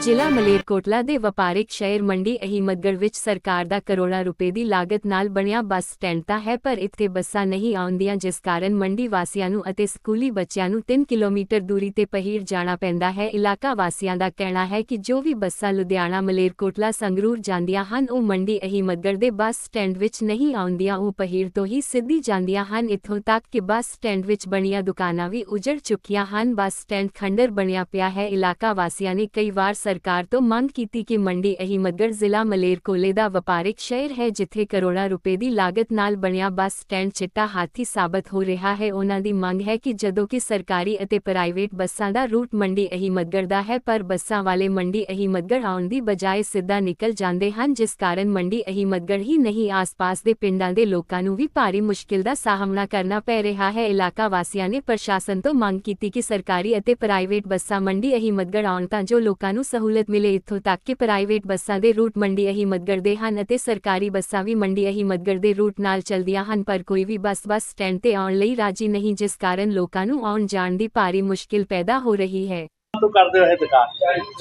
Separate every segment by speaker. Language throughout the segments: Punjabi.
Speaker 1: ਜ਼ਿਲ੍ਹਾ ਮਲੇਰਕੋਟਲਾ ਦੇ ਵਪਾਰਿਕ ਸ਼ਹਿਰ ਮੰਡੀ ਅਹਿਮਦਗੜ੍ਹ ਵਿੱਚ ਸਰਕਾਰ ਦਾ ਕਰੋੜਾਂ ਰੁਪਏ ਦੀ ਲਾਗਤ ਨਾਲ ਬਣਿਆ ਬੱਸ ਸਟੈਂਡ ਤਾਂ ਹੈ, ਪਰ ਇੱਥੇ ਬੱਸਾਂ ਨਹੀਂ ਆਉਂਦੀਆਂ, ਜਿਸ ਕਾਰਨ ਮੰਡੀ ਵਾਸੀਆਂ ਨੂੰ ਅਤੇ ਸਕੂਲੀ ਬੱਚਿਆਂ ਨੂੰ 3 ਕਿਲੋਮੀਟਰ ਦੂਰੀ ਤੇ ਪਹਿਰ ਜਾਣਾ ਪੈਂਦਾ ਹੈ। ਇਲਾਕਾ ਵਾਸੀਆਂ ਦਾ ਕਹਿਣਾ ਹੈ ਕਿ ਜੋ ਵੀ ਬੱਸਾਂ ਲੁਧਿਆਣਾ, ਮਲੇਰਕੋਟਲਾ, ਸੰਗਰੂਰ ਜਾਂਦੀਆਂ ਹਨ, ਉਹ ਮੰਡੀ ਅਹਿਮਦਗੜ੍ਹ ਦੇ ਬੱਸ ਸਟੈਂਡ ਵਿੱਚ ਨਹੀਂ ਆਉਂਦੀਆਂ, ਉਹ ਪਹੀਰ ਤੋਂ ਹੀ ਸਿੱਧੀ ਜਾਂਦੀਆਂ ਹਨ। ਇੱਥੋਂ ਤੱਕ ਕਿ ਬੱਸ ਸਟੈਂਡ ਵਿੱਚ ਬਣੀਆਂ ਦੁਕਾਨਾਂ ਵੀ ਉਜੜ ਚੁੱਕੀਆਂ ਹਨ। ਬੱਸ ਸਟੈਂਡ ਖੰਡਰ ਬਣਿਆ ਪਿਆ ਹੈ। ਇਲਾਕਾ ਵਾਸੀਆਂ ਨੇ ਕਈ ਵਾਰ ਸਰਕਾਰ ਤੋਂ ਮੰਗ ਕੀਤੀ ਕਿ ਮੰਡੀ ਅਹਿਮਦਗੜ੍ਹ ਜ਼ਿਲ੍ਹਾ ਮਲੇਰਕੋਲੇ ਦਾ ਵਪਾਰਿਕ ਸ਼ਹਿਰ ਹੈ, ਜਿੱਥੇ ਕਰੋੜਾਂ ਰੁਪਏ ਦੀ ਲਾਗਤ ਨਾਲ ਬਣਿਆ ਬੱਸ ਸਟੈਂਡ ਚਿੱਟਾ ਹਾਥੀ ਸਾਬਤ ਹੋ ਰਿਹਾ ਹੈ। ਉਹਨਾਂ ਦੀ ਮੰਗ ਹੈ ਕਿ ਜਦੋਂ ਕਿ ਸਰਕਾਰੀ ਅਤੇ ਪ੍ਰਾਈਵੇਟ ਬੱਸਾਂ ਦਾ ਰੂਟ ਮੰਡੀ ਅਹਿਮਦਗੜ੍ਹ ਦਾ ਹੈ, ਪਰ ਬੱਸਾਂ ਵਾਲੇ ਮੰਡੀ ਅਹਿਮਦਗੜ੍ਹ ਆਉਣ ਦੀ ਬਜਾਏ ਸਿੱਧਾ ਨਿਕਲ ਜਾਂਦੇ ਹਨ, ਜਿਸ ਕਾਰਨ ਮੰਡੀ ਅਹਿਮਦਗੜ੍ਹ ਹੀ ਨਹੀਂ, ਆਸ-ਪਾਸ ਦੇ ਪਿੰਡਾਂ ਦੇ ਲੋਕਾਂ ਨੂੰ ਵੀ ਭਾਰੀ ਮੁਸ਼ਕਿਲ ਦਾ ਸਾਹਮਣਾ ਕਰਨਾ ਪੈ ਰਿਹਾ ਹੈ। ਇਲਾਕਾ ਵਾਸੀਆਂ ਨੇ ਪ੍ਰਸ਼ਾਸਨ ਤੋਂ ਮੰਗ ਕੀਤੀ ਕਿ ਸਰਕਾਰੀ ਅਤੇ ਪ੍ਰਾਈਵੇਟ ਬੱਸਾਂ ਮੰਡੀ ਅਹਿਮਦਗੜ੍ਹ ਆਉਣ ਤਾਂ ਜੋ ਲੋਕਾਂ ਨੂੰ ਸਹੂਲਤ ਮਿਲੇ ਇੱਥੋਂ ਤੱਕ ਕਿ ਪ੍ਰਾਈਵੇਟ ਬੱਸਾਂ ਦੇ ਰੂਟ ਮੰਡੀ ਅਹਿਮਦਗੜ੍ਹ ਦੇ ਹਨ ਅਤੇ ਸਰਕਾਰੀ ਬੱਸਾਂ ਵੀ ਮੰਡੀ ਅਹਿਮਦਗੜ੍ਹ ਦੇ ਰੂਟ ਨਾਲ ਚੱਲਦੀਆਂ ਹਨ ਪਰ ਕੋਈ ਵੀ ਬੱਸ ਬੱਸ ਸਟੈਂਡ ਤੇ ਆਉਣ ਲਈ ਰਾਜੀ ਨਹੀਂ ਜਿਸ ਕਾਰਨ ਲੋਕਾਂ ਨੂੰ ਆਉਣ ਜਾਣ ਦੀ ਭਾਰੀ ਮੁਸ਼ਕਿਲ ਪੈਦਾ ਹੋ ਰਹੀ ਹੈ।
Speaker 2: ਤੋਂ ਕਰਦੇ ਹੋ ਇਹ ਦੁਕਾਨ?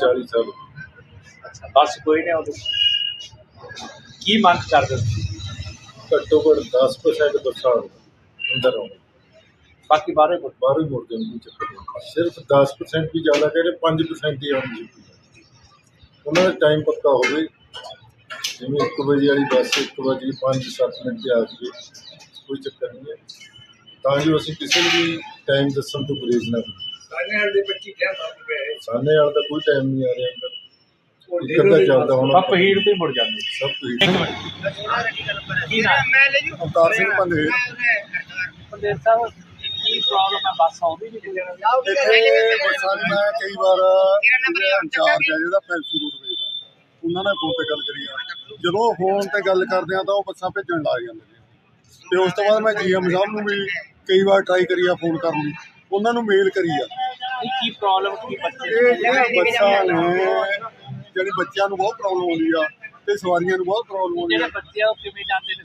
Speaker 3: 40 ਸਾਲ
Speaker 2: ਅੱਛਾ ਬਸ ਕੋਈ ਨਹੀਂ ਆਉਂਦੀ। ਕੀ ਮੰਗ ਕਰਦੇ?
Speaker 3: ਘੱਟੋ ਘੱਟ 10% ਬੱਸਾਂ ਅੰਦਰ ਆਉਣ।
Speaker 2: ਬਾਕੀ ਬਾਰੇ
Speaker 3: ਹੀ ਮੁੜ ਜਾਣ ਦੀ ਚੱਕਰ। ਸਿਰਫ 10% ਵੀ ਜ਼ਿਆਦਾ ਕਹਿ ਰਹੇ 5% ਹੀ ਆਉਣ ਜੀ। ਉਹਨਾਂ ਦਾ ਟਾਈਮ ਪੱਕਾ ਹੋਵੇ। ਜਿਵੇਂ 1 ਵਜੇ ਵਾਲੀ ਬੱਸ 1 ਵਜੇ 5-7 ਮਿੰਟ ਤੇ ਆ ਜਾਵੇ ਕੋਈ ਚੱਕਰ ਨਹੀਂ ਹੈ। ਤਾਂ ਜੋ ਅਸੀਂ ਕਿਸੇ ਨੂੰ ਵੀ ਟਾਈਮ ਦੱਸਣ ਤੋਂ ਗੁਰੇਜ਼ ਨਾ ਕਰੀਏ।
Speaker 2: ਸਾਨੇ ਵਾਲੇ ਦੇ 25 ਕਿਆ ਬਾਤ ਪਏ
Speaker 3: ਸਾਨੇ ਵਾਲਾ ਤਾਂ ਕੋਈ ਟਾਈਮ ਨਹੀਂ ਆ ਰਿਹਾ ਅੰਦਰ। ਅੱਧਾ ਚੱਲਦਾ ਹੁਣ।
Speaker 2: ਸਭ ਭੀੜ ਤੇ ਮੁੜ ਜਾਂਦੇ।
Speaker 3: ਸਭ ਕੁਝ
Speaker 2: ਕੀ ਨਾਮ?
Speaker 3: ਅਵਤਾਰ ਸਿੰਘ ਪੰਦੇ
Speaker 2: ਪੰਦੇਰ ਸਾਹਿਬ ਪ੍ਰੋਬਲਮ ਹੈ ਬੱਸ ਆਉਂਦੀ ਨਹੀਂ ਕਿਤੇ
Speaker 3: ਇੱਥੇ ਬੱਸਾਂ ਦੀ ਮੈਂ ਕਈ ਵਾਰ ਜਿਹੜਾ ਇੰਚਾਰਜ ਹੈ ਜਿਹੜਾ ਪੈਂਸੂ ਰੂਟ ਵੇਚਦਾ ਉਹਨਾਂ ਨਾਲ ਫੋਨ ਤੇ ਗੱਲ ਕਰੀ ਆ। ਜਦੋਂ ਫੋਨ ਤੇ ਗੱਲ ਕਰਦੇ ਆ ਤਾਂ ਉਹ ਬੱਸਾਂ ਭੇਜਣ ਲੱਗ ਜਾਂਦੇ ਨੇ। ਤੇ ਉਸ ਤੋਂ ਬਾਅਦ ਮੈਂ ਜੀਐਮ ਸਾਹਿਬ ਨੂੰ ਵੀ ਕਈ ਵਾਰ ਟਰਾਈ ਕਰੀ ਆ ਫੋਨ ਕਰਨ ਦੀ। ਉਹਨਾਂ ਨੂੰ ਮੇਲ ਕਰੀ ਆ।
Speaker 2: ਕੀ ਪ੍ਰੋਬਲਮ ਕੀ ਬੱਚੇ
Speaker 3: ਜਿਹੜੇ ਬੱਸਾਂ ਨੇ ਜਿਹੜੀ ਬੱਚਿਆਂ ਨੂੰ ਬਹੁਤ ਪ੍ਰੋਬਲਮ ਆਉਂਦੀ ਆ ਤੇ ਸਵਾਰੀਆਂ ਨੂੰ ਬਹੁਤ ਪ੍ਰੋਬਲਮ ਆਉਂਦੀ
Speaker 2: ਜਿਹੜੇ
Speaker 3: ਆ
Speaker 2: ਬੱਚੇ ਆ ਉਹ ਕਿਵੇਂ ਜਾਂਦੇ ਨੇ?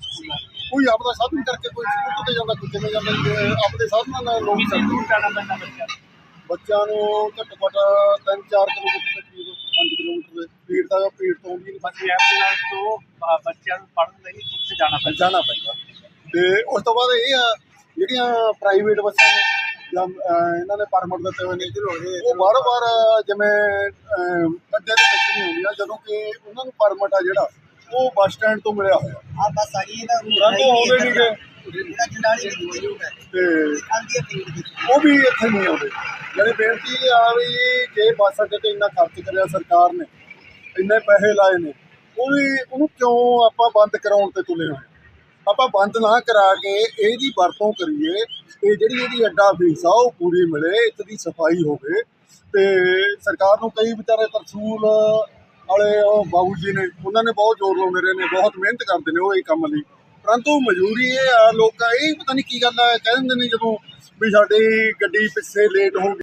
Speaker 3: ਕੋਈ ਆਪਦਾ ਸਾਧਨ ਕਰਕੇ ਕੋਈ ਸਕੂਟਰ ਤੇ ਜਾਂਦਾ ਕੋਈ ਕਿਵੇਂ ਜਾਂਦਾ ਜੀ, ਆਪਦੇ ਸਾਧਨਾਂ ਨਾਲ ਲੋਕ
Speaker 2: ਕਿੰਨੀ ਦੂਰ ਜਾਣਾ ਪੈਂਦਾ ਬੱਚਿਆਂ ਨੂੰ?
Speaker 3: ਬੱਚਿਆਂ ਨੂੰ ਘੱਟੋ ਘੱਟ 3-4 ਕਿਲੋਮੀਟਰ ਦੇ ਕਰੀਬ 5 ਕਿਲੋਮੀਟਰ ਦੇ ਸਪੀਡ ਦਾ ਸਪੀਡ ਤੋਂ ਵੀ
Speaker 2: ਬਸ ਐਂਬੂਲੈਂਸ ਤੋਂ ਬ- ਬੱਚਿਆਂ ਨੂੰ ਪੜ੍ਹਨ ਲਈ ਉੱਥੇ ਜਾਣਾ ਪੈਂਦਾ।
Speaker 3: ਜਾਣਾ ਪੈਂਦਾ। ਤੇ ਉਸ ਤੋਂ ਬਾਅਦ ਇਹ ਆ ਜਿਹੜੀਆਂ ਪ੍ਰਾਈਵੇਟ ਬੱਸਾਂ ਨੇ ਜਾਂ ਅਹ, ਇਹਨਾਂ ਨੇ ਪਰਮਿਟ ਦਿੱਤੇ ਹੋਏ ਨੇ ਉਹ ਬਾਰ-ਬਾਰ ਜਿਵੇਂ ਅਹ, ਅੱਡੇ ਦੇ ਵਿੱਚ ਨਹੀਂ ਹੁੰਦੀਆਂ ਜਦੋਂ ਕਿ ਉਹਨਾਂ ਨੂੰ ਪਰਮਿਟ ਆ ਜਿਹੜਾ ਉਹ ਬੱਸ ਸਟੈਂਡ ਤੋਂ ਮਿਲਿਆ ਹੋਇਆ।
Speaker 4: ਆ ਬਸ ਆ ਗਈ ਇਹਦਾ
Speaker 3: ਪਰੰਤੂ ਆਉਂਦੇ ਨਹੀਂ ਗੇ
Speaker 4: ਇਹਦਾ ਜੰਡਾਲੀ ਹੈ
Speaker 3: ਤੇ
Speaker 4: ਆਂਦੀ ਹੈ ਵਿੱਚ
Speaker 3: ਉਹ ਵੀ ਇੱਥੇ ਨਹੀਂ ਆਉਂਦੇ। ਜਿਹੜੀ ਬੇਨਤੀ ਇਹ ਆ ਵੀ ਜੇ ਬੱਸ ਅੱਡੇ ਤੇ ਇੰਨਾ ਖਰਚ ਕਰਿਆ ਸਰਕਾਰ ਨੇ ਇੰਨੇ ਪੈਸੇ ਲਾਏ ਨੇ ਉਹ ਵੀ ਉਹਨੂੰ ਕਿਉਂ ਆਪਾਂ ਬੰਦ ਕਰਾਉਣ ਤੇ ਤੁਲੇ ਹੋਏ? ਆਪਾਂ ਬੰਦ ਨਾ ਕਰਾ ਕੇ ਇਹਦੀ ਵਰਤੋਂ ਕਰੀਏ ਤੇ ਜਿਹੜੀ ਇਹਦੀ ਅੱਡਾ ਫੀਸ ਆ ਉਹ ਪੂਰੀ ਮਿਲੇ ਇੱਥੇ ਦੀ ਸਫ਼ਾਈ ਹੋਵੇ ਤੇ ਸਰਕਾਰ ਨੂੰ ਕਈ ਵਿਚਾਰੇ ਤਰਸੂਲ ਵਾਲੇ ਉਹ ਬਾਬੂ ਜੀ ਨੇ, ਉਹਨਾਂ ਨੇ ਬਹੁਤ ਜ਼ੋਰ ਲਾਉਂਦੇ ਰਹੇ ਨੇ, ਬਹੁਤ ਮਿਹਨਤ ਕਰਦੇ ਨੇ ਉਹ ਇਹ ਕੰਮ ਲਈ। ਪਰੰਤੂ ਮਜਬੂਰੀ ਇਹ ਆ, ਲੋਕਾਂ, ਇਹ ਪਤਾ ਨਹੀਂ ਕੀ ਗੱਲ ਆ, ਕਹਿ ਦਿੰਦੇ ਨੇ ਜਦੋਂ ਵੀ ਸਾਡੀ ਗੱਡੀ ਪਿੱਛੇ ਲੇਟ ਹੋ ਗਈ।